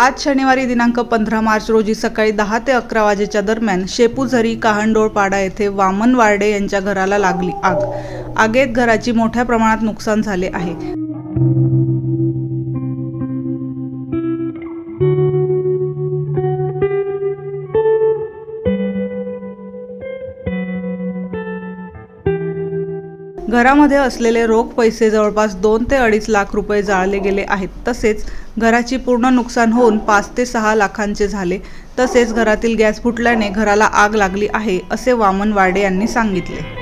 आज शनिवारी दिनांक पंधरा मार्च रोजी सकाळी दहा ते अकरा वाजेच्या दरम्यान शेपूझरी काहंडोळपाडा येथे वामन वार्डे यांच्या घराला लागली आग. आगेत घराची मोठ्या प्रमाणात नुकसान झाले आहे. घरामध्ये असलेले रोख पैसे जवळपास दोन ते अडीच लाख रुपये जाळले गेले आहेत. तसेच घराची पूर्ण नुकसान होऊन पाच ते सहा लाखांचे झाले. तसेच घरातील गॅस फुटल्याने घराला आग लागली आहे असे वामन वाडे यांनी सांगितले.